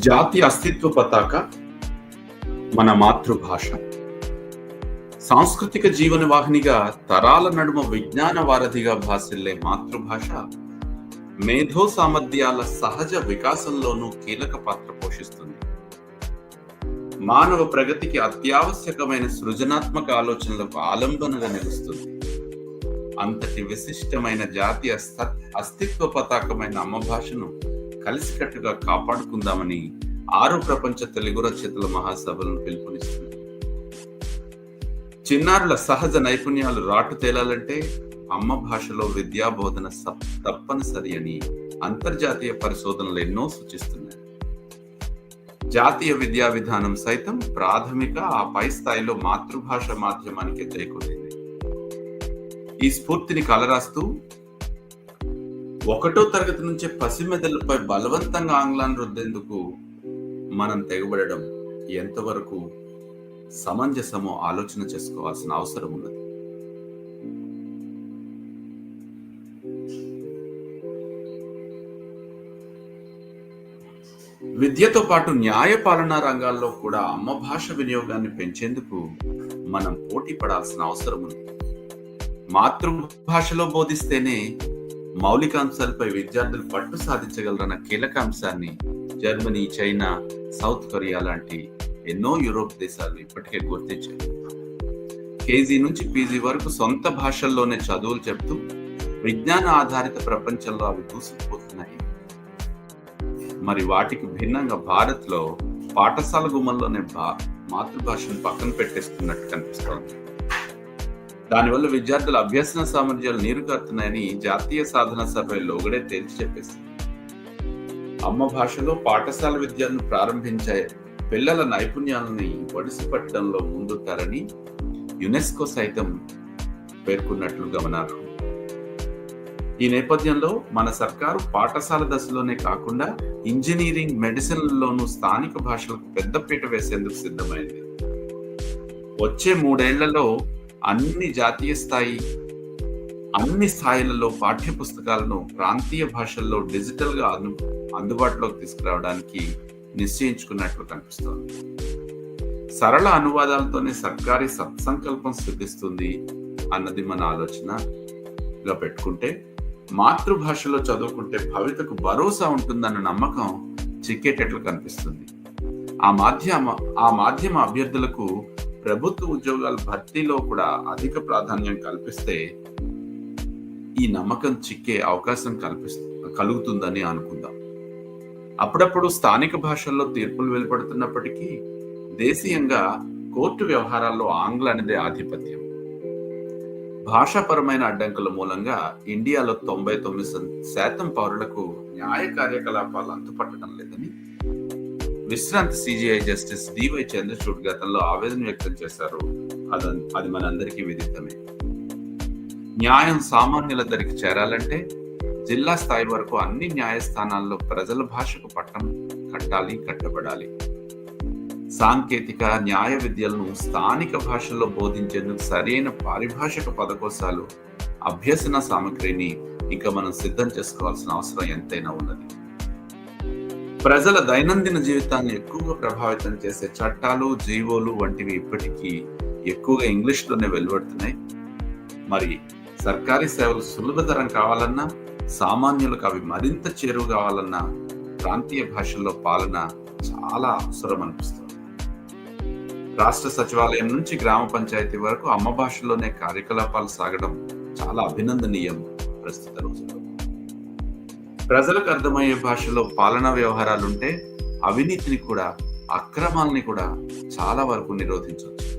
జాతి అస్తిత్వ పతాక మన మాతృభాష. సాంస్కృతిక జీవన వాహినిగా తరాల నడుమ విజ్ఞాన వారధిగా భాసిల్లే మాతృభాష మేధో సామర్థ్యాల సహజ వికాసంలోనూ కీలక పాత్ర పోషిస్తుంది. మానవ ప్రగతికి అత్యావశ్యకమైన సృజనాత్మక ఆలోచనలకు ఆలంబనగా నిలుస్తుంది. అంతటి విశిష్టమైన జాతి అస్త- అస్తిత్వ పతాకమైన అమ్మ భాషను కలిసికట్టుగా కాపాడుకుందామని ఆరు ప్రపంచ తెలుగు రచయితల మహాసభలను పిలుపునిస్తుంది. చిన్నారుల సహజ నైపుణ్యాలు రాటు తేలాలంటే అమ్మ భాషలో విద్యా బోధన తప్పనిసరి అని అంతర్జాతీయ పరిశోధనలు ఎన్నో సూచిస్తున్నాయి. జాతీయ విద్యా విధానం సైతం ప్రాథమిక ఆ పై స్థాయిలో మాతృభాష మాధ్యమానికి చేకూరింది. ఈ స్ఫూర్తిని కలరాస్తూ ఒకటో తరగతి నుంచే పసిమెదలపై బలవంతంగా ఆంగ్లాన్ని రుద్దేందుకు మనం తెగబడడం ఎంతవరకు సమంజసమో ఆలోచన చేసుకోవాల్సిన అవసరం ఉన్నది. విద్యతో పాటు న్యాయ పాలనా రంగాల్లో కూడా అమ్మ భాష వినియోగాన్ని పెంచేందుకు మనం పోటీ పడాల్సిన అవసరం ఉంది మాతృభాషలో బోధిస్తేనే మౌలిక అంశాలపై విద్యార్థులు పట్టు సాధించగలరన్న కీలక అంశాన్ని జర్మనీ చైనా సౌత్ కొరియా లాంటి ఎన్నో యూరోప్ దేశాలు ఇప్పటికే గుర్తించాయి. కేజీ నుంచి పీజీ వరకు సొంత భాషల్లోనే చదువులు చెప్తూ విజ్ఞాన ఆధారిత ప్రపంచంలో అవి దూసుకుపోతున్నాయి. మరి వాటికి భిన్నంగా భారత్లో పాఠశాల గుమ్మల్లోనే బా మాతృభాషను పక్కన పెట్టేస్తున్నట్టు కనిపిస్తోంది. దానివల్ల విద్యార్థుల అభ్యసన సామర్థ్యాలు నీరుగారుతున్నాయని జాతీయ సాధన సభ లోగడే తేల్చి చెప్పేసింది. అమ్మ భాషలో పాఠశాల విద్యను ప్రారంభించే పిల్లల నైపుణ్యాలని వడిసి పట్టడంలో ముందుంటారని యునెస్కో సైతం పేర్కొన్నట్లు గమనార్హం. ఈ నేపథ్యంలో మన సర్కారు పాఠశాల దశలోనే కాకుండా ఇంజనీరింగ్ మెడిసిన్లలోనూ స్థానిక భాషలకు పెద్దపీట వేసేందుకు సిద్ధమైంది. వచ్చే మూడేళ్ళలో అన్ని జాతీయ స్థాయి అన్ని స్థాయిలలో పాఠ్య పుస్తకాలను ప్రాంతీయ భాషల్లో డిజిటల్గా అందు అందుబాటులోకి తీసుకురావడానికి నిశ్చయించుకున్నట్లు కనిపిస్తోంది. సరళ అనువాదాలతోనే సర్కారీ సత్సంకల్పం సిద్ధిస్తుంది అన్నది మన ఆలోచనగా పెట్టుకుంటే మాతృభాషలో చదువుకుంటే భవితకు భరోసా ఉంటుందన్న నమ్మకం చిక్కేటట్లు కనిపిస్తుంది. ఆ మాధ్యమ ఆ మాధ్యమ అభ్యర్థులకు ప్రభుత్వ ఉద్యోగాల భర్తీలో కూడా అధిక ప్రాధాన్యం కల్పిస్తే ఈ నమ్మకం చిక్కే అవకాశం కల్పిస్తు కలుగుతుందని అనుకుందాం. అప్పుడప్పుడు స్థానిక భాషల్లో తీర్పులు వెలువడుతున్నప్పటికీ దేశీయంగా కోర్టు వ్యవహారాల్లో ఆంగ్ల అనేది ఆధిపత్యం. భాషాపరమైన అడ్డంకుల మూలంగా ఇండియాలో తొంభై తొమ్మిది శాతం పౌరులకు న్యాయ కార్యకలాపాలు అంతుపట్టడం లేదని విశ్రాంతి సిజిఐ జస్టిస్ డివై చంద్రచూడ్ గతంలో ఆవేదన వ్యక్తం చేశారు. అది అది మనందరికీ విదితమే. న్యాయం సామాన్యుల చేరాలంటే జిల్లా స్థాయి వరకు అన్ని న్యాయస్థానాల్లో ప్రజల భాషకు పట్టం కట్టాలి కట్టబడాలి. సాంకేతిక న్యాయ విద్యలను స్థానిక భాషల్లో బోధించేందుకు సరైన పారిభాషిక పదకోశాలు అభ్యసన సామగ్రిని ఇంకా మనం సిద్ధం చేసుకోవాల్సిన అవసరం ఎంతైనా ఉన్నది. ప్రజల దైనందిన జీవితాన్ని ఎక్కువగా ప్రభావితం చేసే చట్టాలు జీవోలు వంటివి ఇప్పటికీ ఎక్కువగా ఇంగ్లీష్లోనే వెలువడుతున్నాయి. మరి సర్కారీ సేవలు సులభతరం కావాలన్నా సామాన్యులకు అవి మరింత చేరువు కావాలన్నా ప్రాంతీయ భాషల్లో పాలన చాలా అవసరం అనిపిస్తుంది. రాష్ట్ర సచివాలయం నుంచి గ్రామ పంచాయతీ వరకు అమ్మ భాషలోనే కార్యకలాపాలు సాగడం చాలా అభినందనీయం ప్రస్తుత రోజుల్లో. ప్రజలకు అర్థమయ్యే భాషలో పాలనా వ్యవహారాలుంటే అవినీతిని కూడా అక్రమాలని కూడా చాలా వరకు నిరోధించవచ్చు.